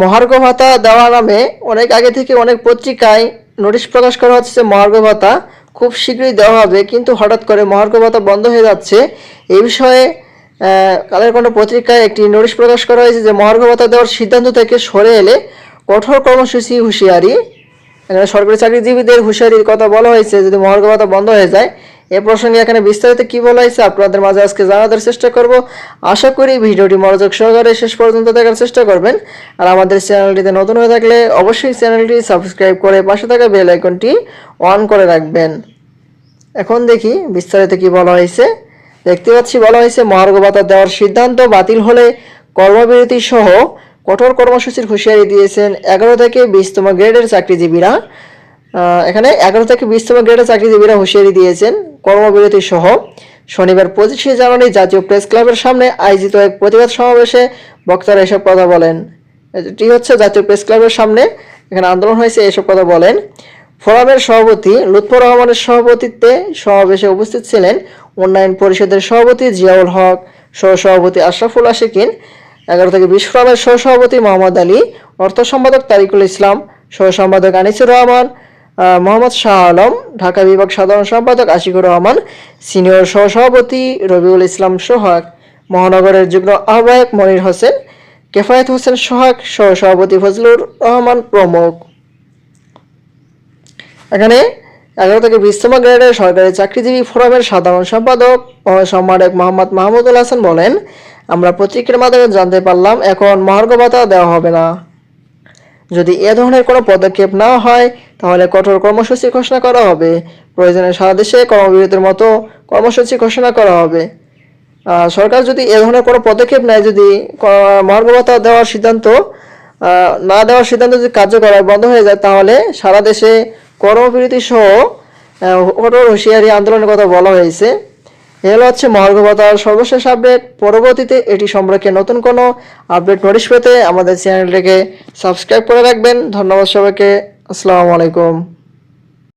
মহার্ঘ ভাতা দেওয়া নামে অনেক আগে থেকে অনেক পত্রিকায় নোটিশ প্রকাশ করা হচ্ছে মহার্ঘ ভাতা খুব শীঘ্রই দেওয়া হবে, কিন্তু হঠাৎ করে মহার্ঘ ভাতা বন্ধ হয়ে যাচ্ছে। এই বিষয়ে কালের কোনো পত্রিকায় একটি নোটিশ প্রকাশ করা হয়েছে যে মহার্ঘ ভাতা দেওয়ার সিদ্ধান্ত থেকে সরে এলে কঠোর কর্মসূচি হুঁশিয়ারি। সরকারি চাকরিজীবীদের হুঁশিয়ারির কথা বলা হয়েছে, যদি মহার্ঘ ভাতা বন্ধ হয়ে যায় এ প্রসঙ্গে এখানে বিস্তারিত কি বলা হয়েছে আপনাদের মাঝে আজকে জানানোর চেষ্টা করব। আশা করি ভিডিওটি মনোযোগ সহকারে শেষ পর্যন্ত দেখার চেষ্টা করবেন। আর আমাদের চ্যানেলটিতে নতুন হয়ে থাকলে অবশ্যই চ্যানেলটি সাবস্ক্রাইব করে পাশে থাকা বেল আইকনটি অন করে রাখবেন। এখন দেখি বিস্তারিত কি বলা হয়েছে। দেখতে পাচ্ছি বলা হয়েছে মহার্ঘ ভাতা দেওয়ার সিদ্ধান্ত বাতিল হলে কর্মবিরতি সহ কঠোর কর্মসূচির হুঁশিয়ারি দিয়েছেন এগারো থেকে বিশতম গ্রেডের চাকরিজীবীরা। এখানে এগারো থেকে বিশতম গ্রেডের চাকরিজীবীরা হুঁশিয়ারি দিয়েছেন। কর্মবিরতি সহ শনিবার পঁচিশে জানুয়ারি জাতীয় প্রেস ক্লাবের সামনে আয়োজিত এক প্রতিবাদ সমাবেশে বক্তারা এসব কথা বলেন। এটি হচ্ছে জাতীয় প্রেস ক্লাবের সামনে। এখানে আন্দোলন হয়েছে, এসব কথা বলেন। ফোরামের সভাপতি লুৎফর রহমানের সভাপতিত্বে সমাবেশে উপস্থিত ছিলেন উন্নয়ন পরিষদের সভাপতি জিয়াউল হক সহ সভাপতি আশরাফুল আশিকিন, এগারো থেকে বিশ ফোরামের সহ সভাপতি মোহাম্মদ আলী, অর্থ সম্পাদক তারিকুল ইসলাম সহ সম্পাদক আনিসুর রহমান মোহাম্মদ শাহ আলম, ঢাকা বিভাগ সাধারণ সম্পাদক আশিকুর রহমান, সিনিয়র সহ সভাপতি রবিউল ইসলাম সোহাগ, মহানগরের যুগ্ম আহ্বায়ক মনির হোসেন, কেফায়েত হোসেন সোহাগ, সহসভাপতি ফজলুর রহমান প্রমুখ। এখানে এগারো থেকে বিশতম গ্রেডের সরকারি চাকরিজীবী ফোরামের সাধারণ সম্পাদক ও সম্পাদক মোহাম্মদ মাহমুদুল হাসান বলেন, আমরা পত্রিকার মাধ্যমে জানতে পারলাম এখন মহার্ঘ ভাতা দেওয়া হবে না। যদি এ ধরনের কোনো পদক্ষেপ না হয়, তাহলে কঠোর কর্মসূচি ঘোষণা করা হবে। প্রয়োজনে সারা দেশে কর্মবিরতির মতো কর্মসূচি ঘোষণা করা হবে। সরকার যদি এ ধরনের কোনো পদক্ষেপ নেয়, যদি ক- দেওয়ার সিদ্ধান্ত না দেওয়ার সিদ্ধান্ত যদি কার্যকর বন্ধ হয়ে যায়, তাহলে সারা দেশে কর্মবিরতি সহ কঠোর হুঁশিয়ারি আন্দোলনের কথা বলা হয়েছে। এ হলো হচ্ছে মহার্ঘভাতার সর্বশেষ আপডেট পরবর্তীতে এটি সম্পর্কে নতুন কোনো আপডেট নোটিশ পেতে আমাদের চ্যানেলটিকে সাবস্ক্রাইব করে রাখবেন। ধন্যবাদ সবাইকে। আসসালামু আলাইকুম।